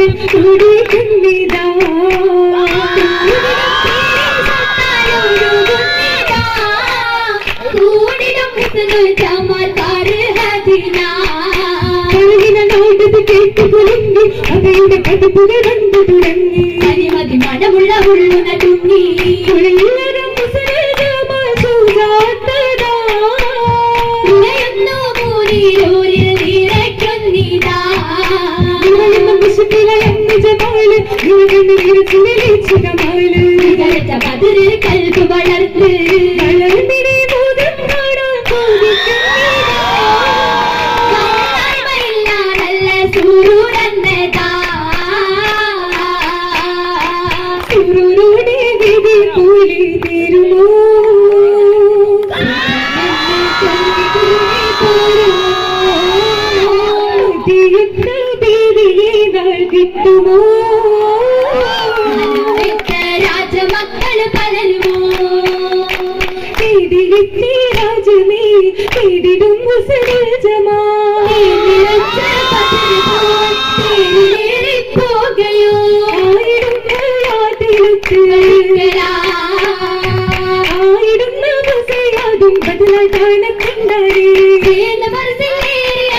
മുതൽ കൂടി കുന്നിതാ കഴുകിന നാടത് കേട്ട് കുലുങ്ങി അവയുടെ പതിപ്പുകൾ കണ്ടു തുടങ്ങി മണമുള്ള ഉള്ളുന തുങ്ങി ജമാൽ, ഉറയുന്ന ഇരുട്ടിലെ ജമാൽ. നികരച്ച പതിരിൽ കിട്ടുമോ? രാജമക്കൾ പലരുമോ? തേടിയെത്തി രാജമേ പതിര് പോൽ തേരിലേറിപ്പോകയോ ആയിടുന്ന മുസയാതും ബദലായി കാണക്കണ്ടാരേ വേണ്ട മനസ്സിലേറി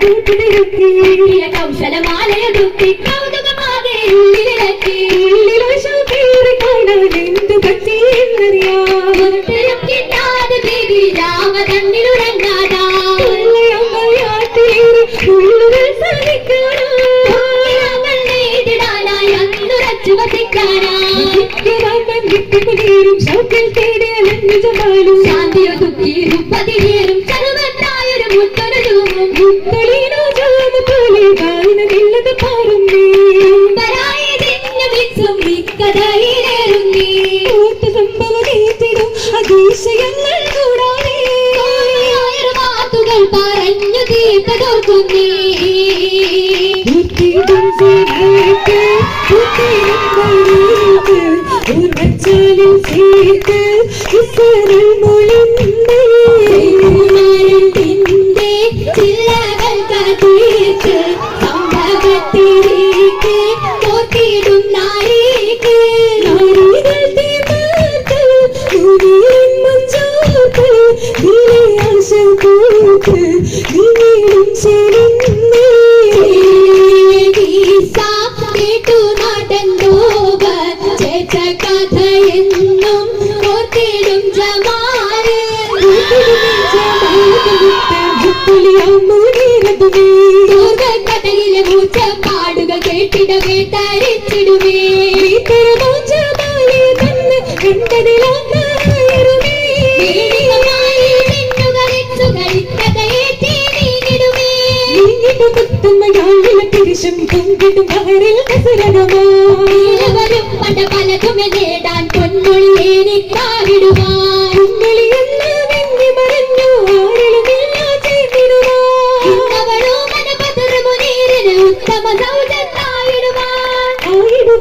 കൂട്ടുനിരത്തി കിട്ടിയ കൗശലമാലയൊടുക്കി കൗതുകമാകെ ഉള്ളിലിളക്കി ഉള്ളിലോ കയറി കാണാൻ എന്തു പറ്റി വിട്ടുകുലീരും ശൗക്കിൽ തേടി അലഞ്ഞു ജമാലും ശാന്തിയൊതുക്കിയും പതിയേറും സർവത്തായൊരു മുത്തൊരുതും മുത്തളീനോ ജാമ പോലെ ഗാനമില്ലത് പാറുന്നേ. പരായതിന്നു വിച്ചും മിക്കതയിലേറുന്നീ. ഓർത്ത സംഭവമേറ്റിടും അതിശയങ്ങൾ കൂടാതെ വാക്കുകൾ പറഞ്ഞു തീർത്തതോർക്കുന്നേ ഓർമ്മച്ചാലിൽ ചേർത്ത് ഇസറിൽ മൊഴിന്തേ കേട്ടിടവേ തരിച്ചിടുവേ വീടികമായി മിന്നുകളിച്ചു കളിക്കഥയേറ്റി നീങ്ങിടുമേ നീലവരും പണ്ട പലതുമെ നേടാൻ പൊന്മൊഴി എനിക്കാവിടുവാൻ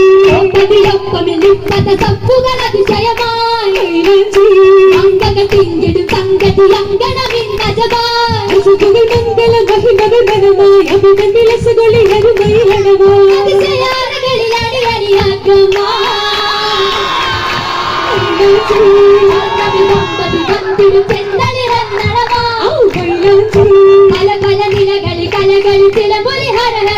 ఒక్కమి నిప్పత తప్పుగలది జయమాయించి అంగగ తింగిడు సంగతి అంగన విన్నజబాయ్ సుగుడి మంగళ మహిమవి బలమాయ్ అభిగతిలసుగొళి హరుమై హడవో అతిశయారగళిలాడి అడియాగ్రమా అంగవి దంపతి దంతిడు చెందలి రన్నడమా కలకల నిలగలి కలగలి తిలములి హరహర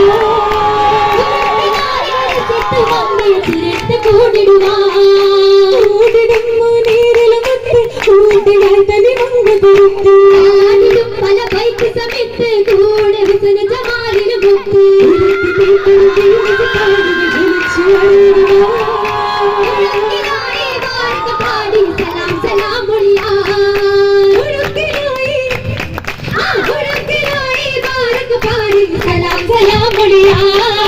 കുത്ത് ആടിലും പല ബൈക്ക് സമയത്ത് കൂടെ വിസന ജമാലിന് കുത്ത് പാടി സലാം സലാം മുള്ളിയാ പാടി സലാം സലാം മുള്ളിയാ